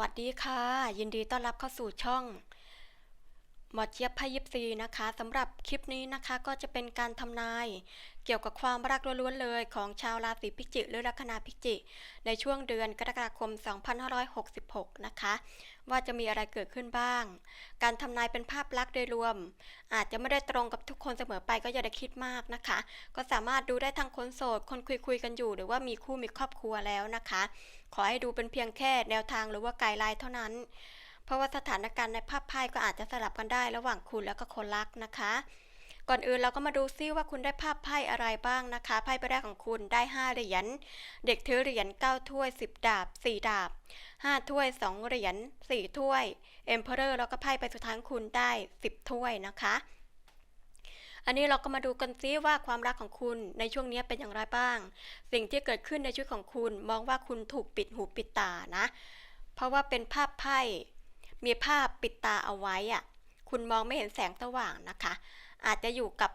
วัสดีค่ะ ยินดีต้อนรับเข้าสู่ช่องหมอเจี๊ยบไพ่ยิปซีนะคะสำหรับคลิปนี้นะคะก็จะเป็นการทำนาย เกี่ยวกับความรักล้วนๆเลยของชาวราศีพิจิกหรือลัคนาพิจิกในช่วงเดือนกรกฎาคม 2566 นะคะ ว่าจะมีอะไรเกิดขึ้นบ้าง การทำนายเป็นภาพลักษณ์โดยรวม อาจจะไม่ได้ตรงกับทุกคนเสมอไปก็อย่าได้คิดมากนะคะ ก็สามารถดูได้ทั้งคนโสด คนคุยคุยๆกันอยู่ หรือว่ามีคู่มีครอบครัวแล้วนะคะ ขอให้ดูเป็นเพียงแค่แนวทางหรือว่าไกด์ไลน์เท่านั้น เพราะว่าสถานการณ์ในภาพไพ่ก็อาจจะสลับกันได้ระหว่างคุณแล้วก็คนรักนะคะ ก่อนอื่นเราก็มาดูซิว่าคุณได้ภาพไพ่อะไรบ้างนะคะ ไพ่ใบแรกของคุณได้ 5 เหรียญ เด็กถือเหรียญ 9 ถ้วย 10 ดาบ 4 ดาบ 5 ถ้วย 2 เหรียญ 4 ถ้วย เอ็มเพอเรอร์แล้วก็ไพ่ใบสุดท้ายของคุณได้ 10 ถ้วยนะคะอันนี้เราก็มาดูกันซิว่าความรักของคุณในช่วงนี้เป็นอย่างไรบ้าง สิ่งที่เกิดขึ้นในชีวิตของคุณมองว่าคุณถูกปิดหูปิดตานะ เพราะว่าเป็นภาพไพ่มีภาพปิดตาเอาไว้อะคุณมองไม่เห็นแสงสว่างนะคะ อาจจะอยู่กับ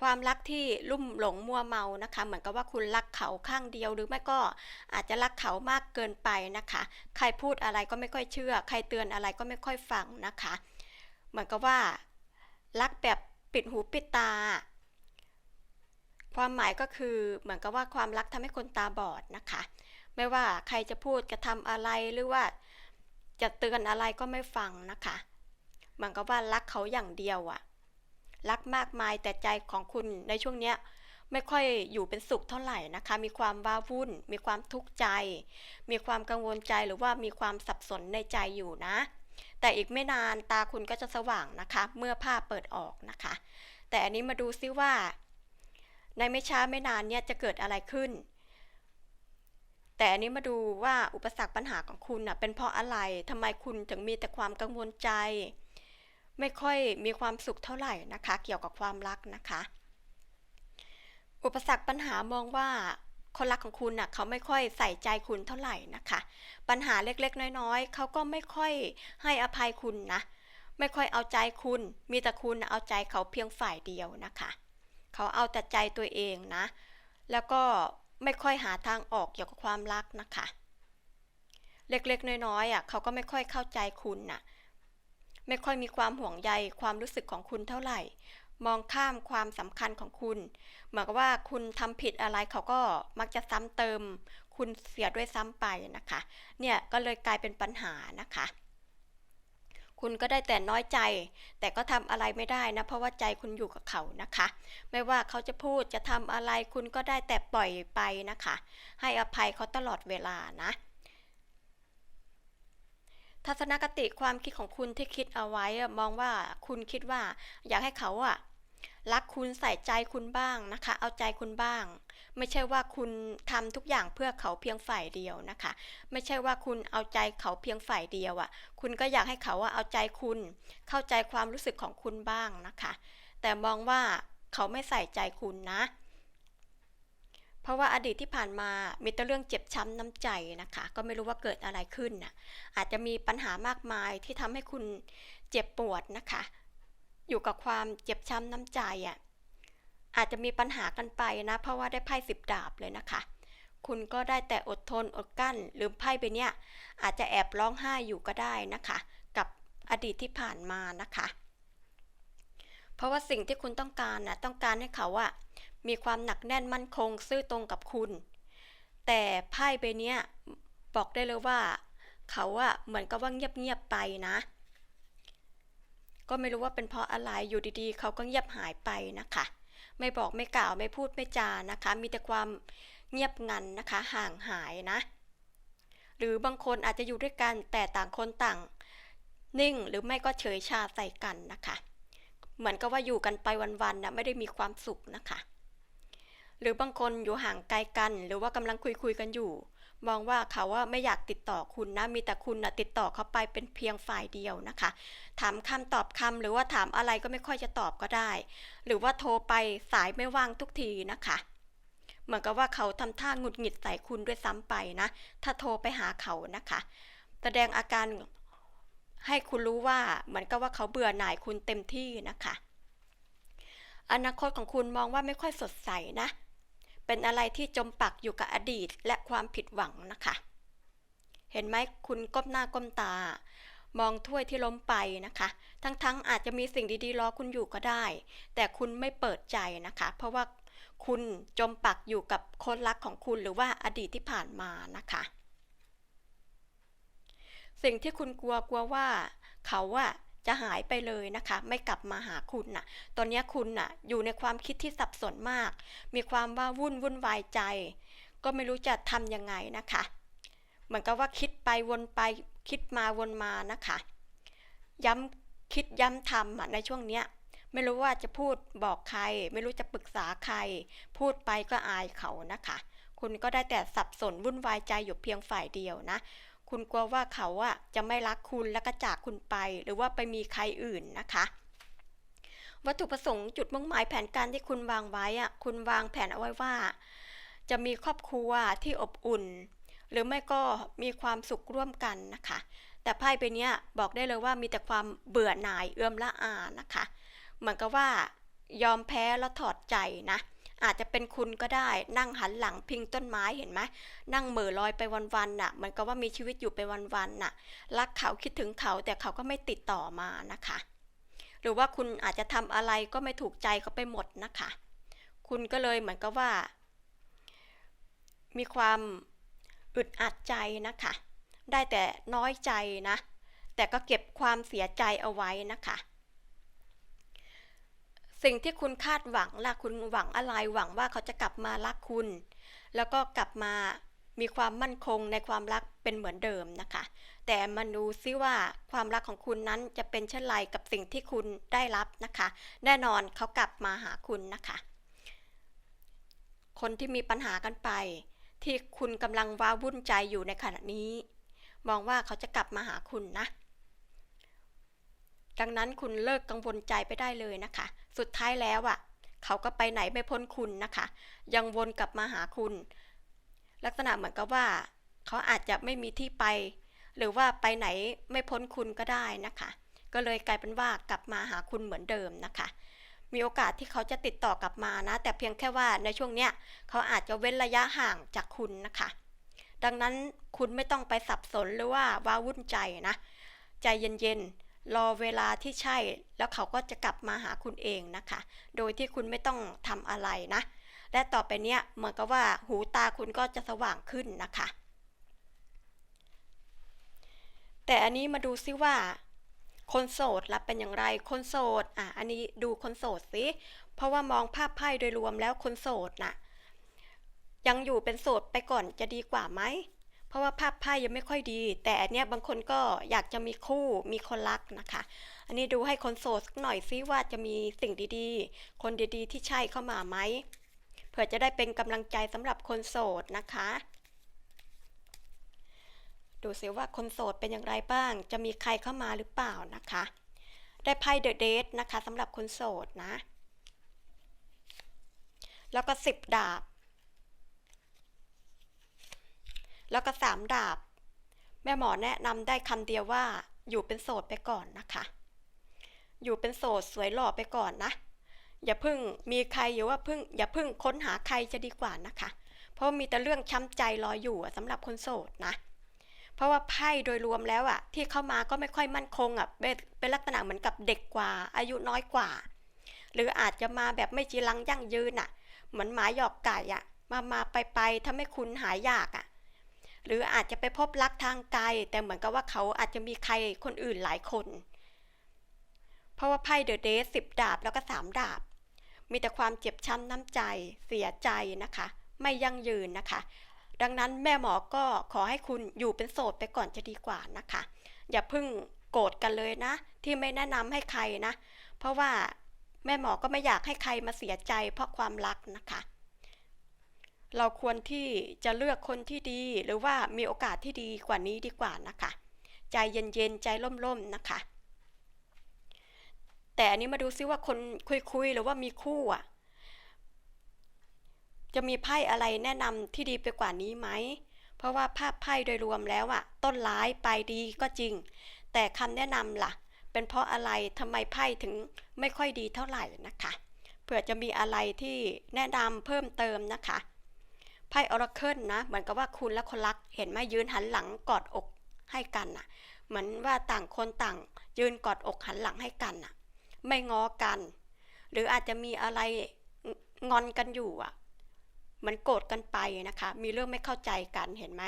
ความรักที่ลุ่มหลงมัวเมานะคะ เหมือนกับว่าคุณรักเขาข้างเดียวหรือไม่ก็อาจจะรักเขามากเกินไปนะคะ ใครพูดอะไรก็ไม่ค่อยเชื่อ ใครเตือนอะไรก็ไม่ค่อยฟังนะคะ เหมือนกับว่า รักแบบปิดหูปิดตา ความหมายก็คือเหมือนกับว่าความรักทำให้คนตาบอดนะคะ ไม่ว่าใครจะพูดจะทำอะไรหรือว่า จะเตือนอะไรก็ไม่ฟังนะคะ เหมือนกับว่ารักเขาอย่างเดียวอะ รักมากมายแต่ใจของคุณในช่วงเนี้ยไม่ค่อยอยู่เป็นสุขเท่าไหร่นะคะ มีความว้าวุ่น มีความทุกข์ใจ มีความกังวลใจหรือว่ามีความสับสนในใจอยู่นะ แต่อีกไม่นานตาคุณก็จะสว่างนะคะ เมื่อผ้าเปิดออกนะคะ แต่อันนี้มาดูซิว่า ในไม่ช้าไม่นานเนี่ยจะเกิดอะไรขึ้น แต่อันนี้มาดูว่าอุปสรรคปัญหาของคุณน่ะเป็นเพราะอะไรทำไมคุณถึงมีแต่ความกังวลใจ ไม่ค่อยมีความสุขเท่าไหร่นะคะ เกี่ยวกับความรักนะคะ อุปสรรคปัญหามองว่าคนรักของคุณน่ะเขาไม่ค่อยใส่ใจคุณเท่าไหร่นะคะ ปัญหาเล็กๆ น้อยๆ เขาก็ไม่ค่อยให้อภัยคุณนะ ไม่ค่อยเอาใจคุณ มีแต่คุณเอาใจเขาเพียงฝ่ายเดียวนะคะ เขาเอาแต่ใจตัวเองนะ แล้วก็ไม่ค่อยหาทางออกเกี่ยวกับความรักนะคะ เล็กๆ น้อยๆอะเขาก็ไม่ค่อยเข้าใจคุณน่ะ ไม่ค่อยมีความห่วงใยความรู้สึกของคุณเท่าไหร่ มองข้ามความสำคัญของคุณ เหมือนกับว่าคุณทำผิดอะไรเขาก็มักจะซ้ำเติม คุณเสียด้วยซ้ำไปนะคะ เนี่ยก็เลยกลายเป็นปัญหานะคะคุณก็ได้แต่น้อยใจ แต่ก็ทำอะไรไม่ได้นะ เพราะว่าใจคุณอยู่กับเขานะคะ ไม่ว่าเขาจะพูดจะทำอะไร คุณก็ได้แต่ปล่อยไปนะคะ ให้อภัยเขาตลอดเวลานะ ทัศนคติความคิดของคุณที่คิดเอาไว้มองว่าคุณคิดว่า อยากให้เขาอะรักคุณใส่ใจคุณบ้างนะคะ เอาใจคุณบ้าง ไม่ใช่ว่าคุณทำทุกอย่างเพื่อเขาเพียงฝ่ายเดียวนะคะ ไม่ใช่ว่าคุณเอาใจเขาเพียงฝ่ายเดียวอะคุณก็อยากให้เขาอะเอาใจคุณ เข้าใจความรู้สึกของคุณบ้างนะคะ แต่มองว่าเขาไม่ใส่ใจคุณนะเราะว่าอดีตที่ผ่านมามีแต่เรื่องเจ็บช้ำน้ำใจนะคะ ก็ไม่รู้ว่าเกิดอะไรขึ้นน่ะอาจจะมีปัญหามากมายที่ทำให้คุณเจ็บปวดนะคะ อยู่กับความเจ็บช้ำน้ำใจอะอาจจะมีปัญหากันไปนะ เพราะว่าได้ไพ่สิบดาบเลยนะคะ คุณก็ได้แต่อดทนอดกั้นหรือไพ่ใบเนี้ยอาจจะแอบร้องไห้อยู่ก็ได้นะคะ กับอดีตที่ผ่านมานะคะ เพราะว่าสิ่งที่คุณต้องการนะต้องการให้เขาอะ มีความหนักแน่นมั่นคงซื่อตรงกับคุณ แต่ไพ่ใบเนี้ยบอกได้เลยว่า เขาอะเหมือนกับว่าเงียบๆไปนะ ก็ไม่รู้ว่าเป็นเพราะอะไรอยู่ดีๆ เขาก็เงียบหายไปนะคะ ไม่บอกไม่กล่าวไม่พูดไม่จานะคะ มีแต่ความเงียบงันนะคะ ห่างหายนะ หรือบางคนอาจจะอยู่ด้วยกันแต่ต่างคนต่าง นิ่งหรือไม่ก็เฉยชาใส่กันนะคะ เหมือนกับว่าอยู่กันไปวันๆนะไม่ได้มีความสุขนะคะ หรือบางคนอยู่ห่างไกลกัน หรือว่ากำลังคุยคุยกันอยู่ มองว่าเขาว่าไม่อยากติดต่อคุณนะ มีแต่คุณนะติดต่อเขาไปเป็นเพียงฝ่ายเดียวนะคะ ถามคำตอบคำหรือว่าถามอะไรก็ไม่ค่อยจะตอบก็ได้ หรือว่าโทรไปสายไม่ว่างทุกทีนะคะ เหมือนกับว่าเขาทำท่าหงุดหงิดใส่คุณด้วยซ้ำไปนะ ถ้าโทรไปหาเขานะคะ แสดงอาการให้คุณรู้ว่าเหมือนกับว่าเขาเบื่อหน่ายคุณเต็มที่นะคะอนาคตของคุณมองว่าไม่ค่อยสดใสนะ เป็นอะไรที่จมปักอยู่กับอดีตและความผิดหวังนะคะ เห็นไหมคุณก้มหน้าก้มตา มองถ้วยที่ล้มไปนะคะ ทั้งๆอาจจะมีสิ่งดีๆรอคุณอยู่ก็ได้ แต่คุณไม่เปิดใจนะคะ เพราะว่าคุณจมปักอยู่กับคนรักของคุณหรือว่าอดีตที่ผ่านมานะคะ สิ่งที่คุณกลัวกลัวว่า เขาอะ จะหายไปเลยนะคะ ไม่กลับมาหาคุณน่ะ ตอนนี้คุณน่ะ อยู่ในความคิดที่สับสนมาก มีความว่าวุ่นวุ่นวายใจ ก็ไม่รู้จะทำยังไงนะคะ เหมือนกับว่าคิดไปวนไปคิดมาวนมานะคะ ย้ำคิดย้ำทำในช่วงเนี้ยไม่รู้ว่าจะพูดบอกใคร ไม่รู้จะปรึกษาใคร พูดไปก็อายเขานะคะ คุณก็ได้แต่สับสนวุ่นวายใจอยู่เพียงฝ่ายเดียวนะ คุณกลัวว่าเขาอะจะไม่รักคุณแล้วก็จากคุณไป หรือว่าไปมีใครอื่นนะคะ วัตถุประสงค์จุดมุ่งหมายแผนการที่คุณวางไว้อะคุณวางแผนเอาไว้ว่า จะมีครอบครัวที่อบอุ่น หรือไม่ก็มีความสุขร่วมกันนะคะ แต่ไพ่ใบเนี้ยบอกได้เลยว่ามีแต่ความเบื่อหน่ายเอื้อมละอานะคะ เหมือนกับว่ายอมแพ้แล้วถอดใจนะ อาจจะเป็นคุณก็ได้นั่งหันหลังพิงต้นไม้เห็นไหมนั่งเหม่อลอยไปวันๆน่ะเหมือนกับว่ามีชีวิตอยู่ไปวันๆน่ะ รักเขาคิดถึงเขาแต่เขาก็ไม่ติดต่อมานะคะ หรือว่าคุณอาจจะทำอะไรก็ไม่ถูกใจเขาไปหมดนะคะ คุณก็เลยเหมือนกับว่า มีความอึดอัดใจนะคะ ได้แต่น้อยใจนะ แต่ก็เก็บความเสียใจเอาไว้นะคะ สิ่งที่คุณคาดหวังล่ะคุณหวังอะไรหวังว่าเขาจะกลับมารักคุณ แล้วก็กลับมามีความมั่นคงในความรักเป็นเหมือนเดิมนะคะ แต่มาดูซิว่าความรักของคุณนั้นจะเป็นเช่นไรกับสิ่งที่คุณได้รับนะคะ แน่นอนเขากลับมาหาคุณนะคะ คนที่มีปัญหากันไป ที่คุณกำลังว้าวุ่นใจอยู่ในขณะนี้ มองว่าเขาจะกลับมาหาคุณนะ ดังนั้นคุณเลิกกังวลใจไปได้เลยนะคะ สุดท้ายแล้วอะ่ะ เขาก็ไปไหนไม่พ้นคุณนะคะ ยังวนกลับมาหาคุณ ลักษณะเหมือนกับว่า เขาอาจจะไม่มีที่ไป หรือว่าไปไหนไม่พ้นคุณก็ได้นะคะ ก็เลยกลายเป็นว่ากลับมาหาคุณเหมือนเดิมนะคะมีโอกาสที่เขาจะติดต่อกลับมานะ แต่เพียงแค่ว่าในช่วงเนี้ยเขาอาจจะเว้นระยะห่างจากคุณนะคะ ดังนั้นคุณไม่ต้องไปสับสนหรือว่าว้าวุ่นใจนะ ใจเย็นๆ รอเวลาที่ใช่ แล้วเขาก็จะกลับมาหาคุณเองนะคะ โดยที่คุณไม่ต้องทำอะไรนะ และต่อไปเนี้ยเหมือนกับว่าหูตาคุณก็จะสว่างขึ้นนะคะ แต่อันนี้มาดูซิว่า คนโสดล่ะเป็นอย่างไร คนโสดอะอันนี้ดูคนโสดสิเพราะว่ามองภาพไพ่โดยรวมแล้วคนโสดน่ะยังอยู่เป็นโสดไปก่อนจะดีกว่าไหม เพราะว่าภาพไพ่ยังไม่ค่อยดี แต่อันเนี้ยบางคนก็อยากจะมีคู่มีคนรักนะคะ อันนี้ดูให้คนโสดสักหน่อยซิว่าจะมีสิ่งดีๆ คนดีๆ ที่ใช่เข้ามาไหมเผื่อจะได้เป็นกำลังใจสำหรับคนโสดนะคะ ดูซิว่าคนโสดเป็นอย่างไรบ้าง จะมีใครเข้ามาหรือเปล่านะคะ ได้ไพ่เดอะเดทนะคะสำหรับคนโสดนะ แล้วก็สิบดาบ แล้วก็สามดาบ แม่หมอแนะนำได้คำเดียวว่า อยู่เป็นโสดไปก่อนนะคะ อยู่เป็นโสดสวยหล่อไปก่อนนะ อย่าพึ่งมีใครอย่ว่าพึ่ง อย่าพึ่งค้นหาใครจะดีกว่านะคะ เพราะมีแต่เรื่องช้ำใจรออยู่สำหรับคนโสดนะเพราะว่าไพ่โดยรวมแล้วอะที่เข้ามาก็ไม่ค่อยมั่นคงอะเป็นลักษณะเหมือนกับเด็กกว่า อายุน้อยกว่า หรืออาจจะมาแบบไม่จีรังยั่งยืนอะเหมือนหมาหยอกไก่อะมามาไปไปทำให้คุณหายากอะ หรืออาจจะไปพบรักทางไกล แต่เหมือนกับว่าเขาอาจจะมีใครคนอื่นหลายคน เพราะว่าไพ่เดอะเดสิบดาบแล้วก็สามดาบ มีแต่ความเจ็บช้ำน้ำใจ เสียใจนะคะ ไม่ยั่งยืนนะคะ ดังนั้นแม่หมอก็ขอให้คุณอยู่เป็นโสดไปก่อนจะดีกว่านะคะ อย่าเพิ่งโกรธกันเลยนะ ที่ไม่แนะนำให้ใครนะ เพราะว่าแม่หมอก็ไม่อยากให้ใครมาเสียใจเพราะความรักนะคะ เราควรที่จะเลือกคนที่ดีหรือว่ามีโอกาสที่ดีกว่านี้ดีกว่านะคะ ใจเย็นๆ ใจล่มๆนะคะ แต่อันนี้มาดูซิว่าคนคุยๆหรือว่ามีคู่อะจะมีไพ่อะไรแนะนำที่ดีไปกว่านี้ไหม เพราะว่าภาพไพ่โดยรวมแล้วอะต้นร้ายปลายดีก็จริง แต่คำแนะนำล่ะ เป็นเพราะอะไรทำไมไพ่ถึงไม่ค่อยดีเท่าไหร่นะคะ เผื่อจะมีอะไรที่แนะนำเพิ่มเติมนะคะ ไพ่ออราเคิลนะเหมือนกับว่าคุณและคนรักเห็นไหมยืนหันหลังกอดอกให้กันน่ะเหมือนว่าต่างคนต่าง ยืนกอดอกหันหลังให้กันน่ะ ไม่ง้อกัน หรืออาจจะมีอะไรงอนกันอยู่อะมันโกรธกันไปนะคะ มีเรื่องไม่เข้าใจกันเห็นไหม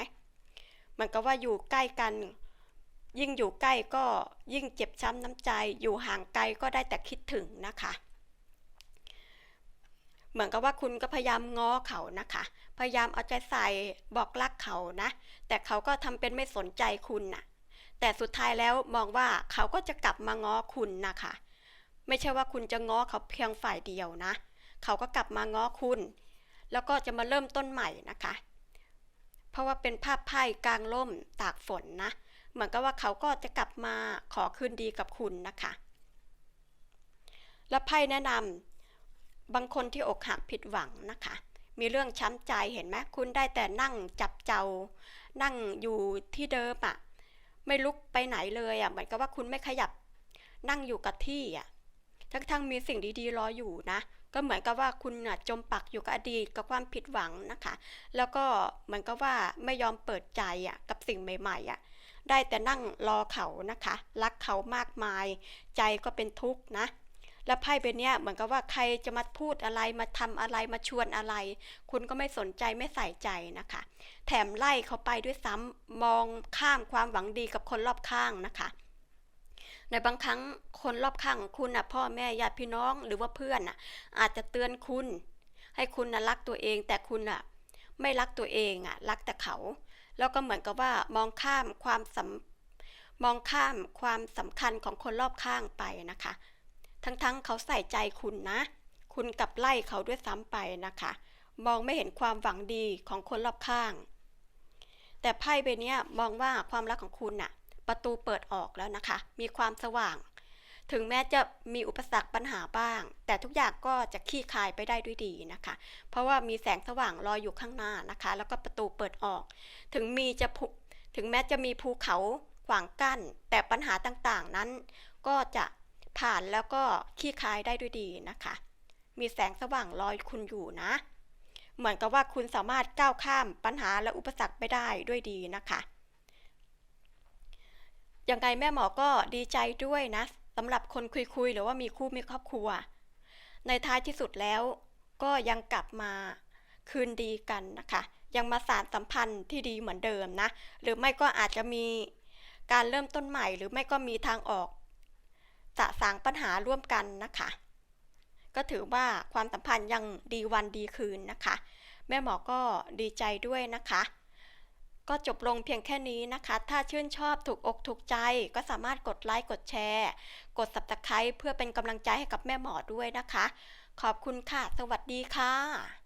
เหมือนกับว่าอยู่ใกล้กัน ยิ่งอยู่ใกล้ก็ยิ่งเจ็บช้ำน้ำใจ อยู่ห่างไกลก็ได้แต่คิดถึงนะคะ เหมือนกับว่าคุณก็พยายามง้อเขานะคะ พยายามเอาใจใส่บอกรักเขานะ แต่เขาก็ทำเป็นไม่สนใจคุณน่ะ แต่สุดท้ายแล้วมองว่าเขาก็จะกลับมาง้อคุณนะคะ ไม่ใช่ว่าคุณจะง้อเขาเพียงฝ่ายเดียวนะ เขาก็กลับมาง้อคุณ แล้วก็จะมาเริ่มต้นใหม่นะคะ เพราะว่าเป็นภาพไพ่กลางล่มตากฝนนะ เหมือนกับว่าเขาก็จะกลับมาขอคืนดีกับคุณนะคะ แล้วไพ่แนะนำ บางคนที่อกหักผิดหวังนะคะ มีเรื่องช้ำใจเห็นไหมคุณได้แต่นั่งจับเจ้า นั่งอยู่ที่เดิมอะ่ะ ไม่ลุกไปไหนเลยอะ่ะเหมือนกับว่าคุณไม่ขยับนั่งอยู่กับที่อะ่ะทั้งๆมีสิ่งดีๆรออยู่นะ ก็เหมือนกับว่าคุณน่ะจมปักอยู่กับอดีตกับความผิดหวังนะคะ แล้วก็เหมือนกับว่าไม่ยอมเปิดใจอะกับสิ่งใหม่ๆอะ ได้แต่นั่งรอเขานะคะ รักเขามากมาย ใจก็เป็นทุกข์นะ แล้วไพ่ใบเนี้ยเหมือนกับว่าใครจะมาพูดอะไรมาทำอะไรมาชวนอะไร คุณก็ไม่สนใจไม่ใส่ใจนะคะ แถมไล่เขาไปด้วยซ้ำมองข้ามความหวังดีกับคนรอบข้างนะคะในบางครั้งคนรอบข้างของคุณนะพ่อแม่ญาติพี่น้องหรือว่าเพื่อนนะอาจจะเตือนคุณ ให้คุณนะรักตัวเองแต่คุณนะไม่รักตัวเองอะรักแต่เขา แล้วก็เหมือนกับว่ามองข้ามความสมองข้ามความสำคัญของคนรอบข้างไปนะคะ ทั้งๆเขาใส่ใจคุณนะ คุณกลับไล่เขาด้วยซ้ำไปนะคะ มองไม่เห็นความหวังดีของคนรอบข้าง แต่ไพ่ใบนี้มองว่าความรักของคุณน่ะ ประตูเปิดออกแล้วนะคะ มีความสว่าง ถึงแม้จะมีอุปสรรคปัญหาบ้าง แต่ทุกอย่างก็จะคลี่คลายไปได้ด้วยดีนะคะ เพราะว่ามีแสงสว่างรออยู่ข้างหน้านะคะ แล้วก็ประตูเปิดออก ถึงมีจะผุถึงแม้จะมีภูเขาขวางกั้น แต่ปัญหาต่างๆนั้นก็จะ ผ่านแล้วก็คลี่คายได้ด้วยดีนะคะ มีแสงสว่างรอยคุณอยู่นะ เหมือนกับว่าคุณสามารถก้าวข้ามปัญหาและอุปสรรคไปได้ด้วยดีนะคะยังไงแม่หมอก็ดีใจด้วยนะสำหรับคนคุยๆหรือว่ามีคู่มีครอบครัว ในท้ายที่สุดแล้วก็ยังกลับมาคืนดีกันนะคะ ยังมาสานสัมพันธ์ที่ดีเหมือนเดิมนะ หรือไม่ก็อาจจะมีการเริ่มต้นใหม่ หรือไม่ก็มีทางออก สะสางปัญหาร่วมกันนะคะ ก็ถือว่าความสัมพันธ์ยังดีวันดีคืนนะคะ แม่หมอก็ดีใจด้วยนะคะ ก็จบลงเพียงแค่นี้นะคะ ถ้าชื่นชอบถูกอกถูกใจ ก็สามารถกดไลค์กดแชร์ กด subscribe เพื่อเป็นกำลังใจให้กับแม่หมอด้วยนะคะ ขอบคุณค่ะ สวัสดีค่ะ